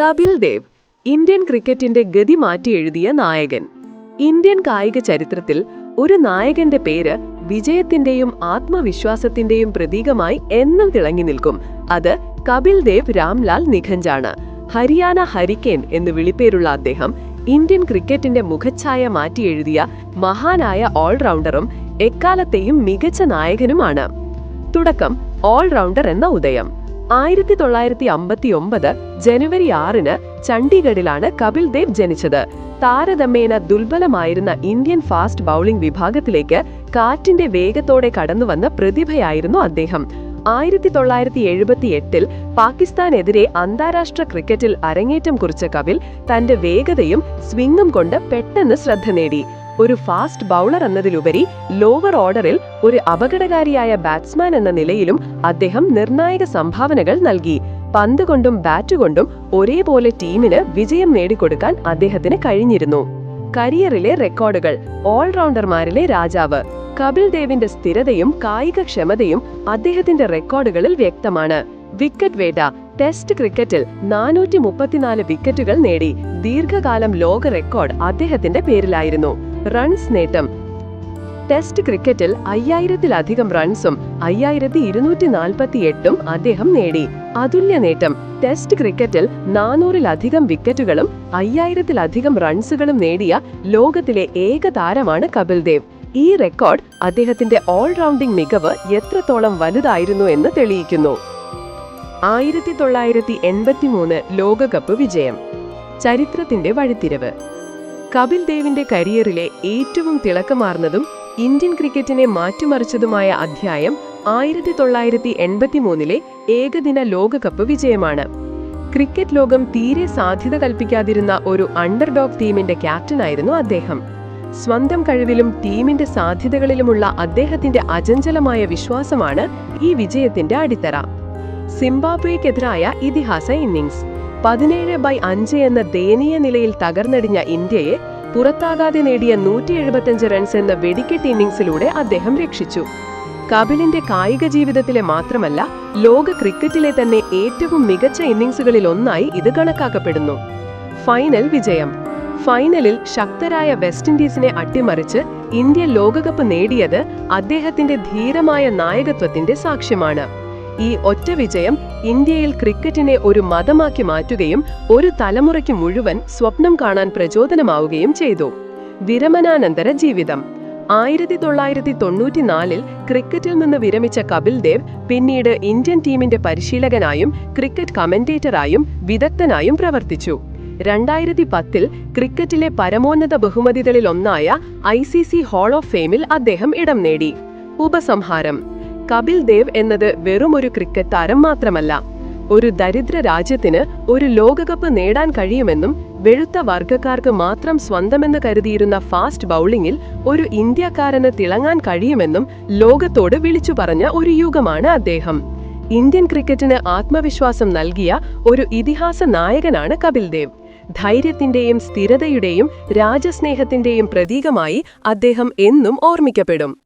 Kapil Dev Indian ക്രിക്കറ്റിന്റെ ഗതി മാറ്റി എഴുതിയ നായകൻ. ഇന്ത്യൻ കായിക ചരിത്രത്തിൽ ഒരു നായകന്റെ പേര് വിജയത്തിന്റെയും ആത്മവിശ്വാസത്തിന്റെയും പ്രതീകമായി എന്നും തിളങ്ങി നിൽക്കും. അത് കപിൽ ദേവ് രാംലാൽ നിഖഞ്ചാണ്. ഹരിയാന ഹരിക്കേൻ എന്ന് വിളിപ്പേരുള്ള അദ്ദേഹം ഇന്ത്യൻ ക്രിക്കറ്റിന്റെ മുഖച്ഛായ മാറ്റി എഴുതിയ മഹാനായ ഓൾറൗണ്ടറും എക്കാലത്തെയും മികച്ച നായകനുമാണ്. തുടക്കം ഓൾറൗണ്ടർ എന്ന ഉദയം. ആയിരത്തി തൊള്ളായിരത്തി അമ്പത്തി ഒമ്പത് ജനുവരി ആറിന് ചണ്ഡീഗഡിലാണ് കപിൽ ദേവ് ജനിച്ചത്. താരതമ്യേന ദുർബലമായിരുന്ന ഇന്ത്യൻ ഫാസ്റ്റ് ബൌളിംഗ് വിഭാഗത്തിലേക്ക് കാറ്റിന്റെ വേഗത്തോടെ കടന്നുവന്ന പ്രതിഭയായിരുന്നു അദ്ദേഹം. ആയിരത്തി തൊള്ളായിരത്തി എഴുപത്തി എട്ടിൽ പാകിസ്ഥാനെതിരെ അന്താരാഷ്ട്ര ക്രിക്കറ്റിൽ അരങ്ങേറ്റം കുറിച്ച കപിൽ തന്റെ വേഗതയും സ്വിംഗും കൊണ്ട് പെട്ടെന്ന് ശ്രദ്ധ നേടി. ഒരു ഫാസ്റ്റ് ബൗളർ എന്നതിലുപരി ലോവർ ഓർഡറിൽ ഒരു അപകടകാരിയായ ബാറ്റ്സ്മാൻ എന്ന നിലയിലും അദ്ദേഹം നിർണായക സംഭാവനകൾ നൽകി. പന്ത് കൊണ്ടും ബാറ്റ് കൊണ്ടും ഒരേപോലെ ടീമിന് വിജയം നേടിക്കൊടുക്കാൻ അദ്ദേഹത്തിന് കഴിഞ്ഞിരുന്നു. കരിയറിലെ റെക്കോർഡുകൾ ഓൾറൗണ്ടർമാരിലെ രാജാവ് കപിൽ ദേവിന്റെ സ്ഥിരതയും കായികക്ഷമതയും അദ്ദേഹത്തിന്റെ റെക്കോർഡുകളിൽ വ്യക്തമാണ്. വിക്കറ്റ് വേട്ട ടെസ്റ്റ് ക്രിക്കറ്റിൽ നാനൂറ്റി മുപ്പത്തിനാല് വിക്കറ്റുകൾ നേടി. ദീർഘകാലം ലോക റെക്കോർഡ് അദ്ദേഹത്തിന്റെ പേരിലായിരുന്നു. റൺസ് നേട്ടം. ടെസ്റ്റ് ക്രിക്കറ്റിൽ അയ്യായിരത്തിലധികം റൺസും അയ്യായിരത്തി ഇരുന്നൂറ്റി നാൽപ്പത്തി എട്ടും അദ്ദേഹം നേടി. അതുല്യ നേട്ടം. ടെസ്റ്റ് ക്രിക്കറ്റിൽ നാനൂറിലധികം വിക്കറ്റുകളും അയ്യായിരത്തിലധികം റൺസുകളും നേടിയ ലോകത്തിലെ ഏക താരമാണ് കപിൽ ദേവ്. ഈ റെക്കോർഡ് അദ്ദേഹത്തിന്റെ ഓൾറൗണ്ടിംഗ് മികവ് എത്രത്തോളം വലുതായിരുന്നു എന്ന് തെളിയിക്കുന്നു. ആയിരത്തി തൊള്ളായിരത്തി എൺപത്തിമൂന്ന് ലോകകപ്പ് വിജയം. ചരിത്രത്തിന്റെ വഴിത്തിരവ്. കപിൽ ദേവിന്റെ കരിയറിലെ ഏറ്റവും തിളക്കമാർന്നതും ഇന്ത്യൻ ക്രിക്കറ്റിനെ മാറ്റിമറിച്ചതുമായ അധ്യായം ആയിരത്തി തൊള്ളായിരത്തി എൺപത്തിമൂന്നിലെ ഏകദിന ലോകകപ്പ് വിജയമാണ്. ക്രിക്കറ്റ് ലോകം തീരെ സാധ്യത കൽപ്പിക്കാതിരുന്ന ഒരു അണ്ടർഡോഗ് ടീമിന്റെ ക്യാപ്റ്റനായിരുന്നു അദ്ദേഹം. സ്വന്തം കഴിവിലും ടീമിന്റെ സാധ്യതകളിലുമുള്ള അദ്ദേഹത്തിന്റെ അചഞ്ചലമായ വിശ്വാസമാണ് ഈ വിജയത്തിന്റെ അടിത്തറ. സിംബാബ്വേക്കെതിരായ ഇതിഹാസ ഇന്നിംഗ്സ്. പതിനേഴ് ബൈ അഞ്ച് എന്ന ദയനീയ നിലയിൽ തകർന്നടിഞ്ഞ ഇന്ത്യയെ പുറത്താകാതെ നേടിയ നൂറ്റി എഴുപത്തിയഞ്ച് റൺസ് എന്ന വെടിക്കെട്ട് ഇന്നിംഗ്സിലൂടെ അദ്ദേഹം രക്ഷിച്ചു. കപിലിന്റെ കായിക ജീവിതത്തിലെ മാത്രമല്ല ലോക ക്രിക്കറ്റിലെ തന്നെ ഏറ്റവും മികച്ച ഇന്നിംഗ്സുകളിൽ ഒന്നായി ഇത് കണക്കാക്കപ്പെടുന്നു. ഫൈനൽ വിജയം. ഫൈനലിൽ ശക്തരായ വെസ്റ്റ് ഇൻഡീസിനെ അട്ടിമറിച്ച് ഇന്ത്യ ലോകകപ്പ് നേടിയത് അദ്ദേഹത്തിന്റെ ധീരമായ നായകത്വത്തിന്റെ സാക്ഷ്യമാണ്. ഈ ഒറ്റ വിജയം ഇന്ത്യയിൽ ക്രിക്കറ്റിനെ ഒരു മതമാക്കി മാറ്റുകയും ഒരു തലമുറയ്ക്ക് മുഴുവൻ സ്വപ്നം കാണാൻ പ്രചോദനമാവുകയും ചെയ്തു. വിരമനാനന്തര ജീവിതം. ആയിരത്തി തൊള്ളായിരത്തി തൊണ്ണൂറ്റിനാലിൽ ക്രിക്കറ്റിൽ നിന്ന് വിരമിച്ച കപിൽ ദേവ് പിന്നീട് ഇന്ത്യൻ ടീമിന്റെ പരിശീലകനായും ക്രിക്കറ്റ് കമന്റേറ്ററായും വിദഗ്ധനായും പ്രവർത്തിച്ചു. രണ്ടായിരത്തി പത്തിൽ ക്രിക്കറ്റിലെ പരമോന്നത ബഹുമതികളിലൊന്നായ I C C hall of ഫെയിമിൽ അദ്ദേഹം ഇടം നേടി. ഉപസംഹാരം. കപിൽ ദേവ് എന്നത് വെറുമൊരു ക്രിക്കറ്റ് താരം മാത്രമല്ല. ഒരു ദരിദ്ര രാജ്യത്തിന് ഒരു ലോകകപ്പ് നേടാൻ കഴിയുമെന്നും വെളുത്ത വർഗക്കാർക്ക് മാത്രം സ്വന്തമെന്ന് കരുതിയിരുന്ന ഫാസ്റ്റ് ബൗളിംഗിൽ ഒരു ഇന്ത്യക്കാരന് തിളങ്ങാൻ കഴിയുമെന്നും ലോകത്തോട് വിളിച്ചു പറഞ്ഞ ഒരു യുഗമാണ് അദ്ദേഹം. ഇന്ത്യൻ ക്രിക്കറ്റിന് ആത്മവിശ്വാസം നൽകിയ ഒരു ഇതിഹാസ നായകനാണ് കപിൽ ദേവ്. ധൈര്യത്തിന്റെയും സ്ഥിരതയുടെയും രാജസ്നേഹത്തിന്റെയും പ്രതീകമായി അദ്ദേഹം എന്നും ഓർമ്മിക്കപ്പെടും.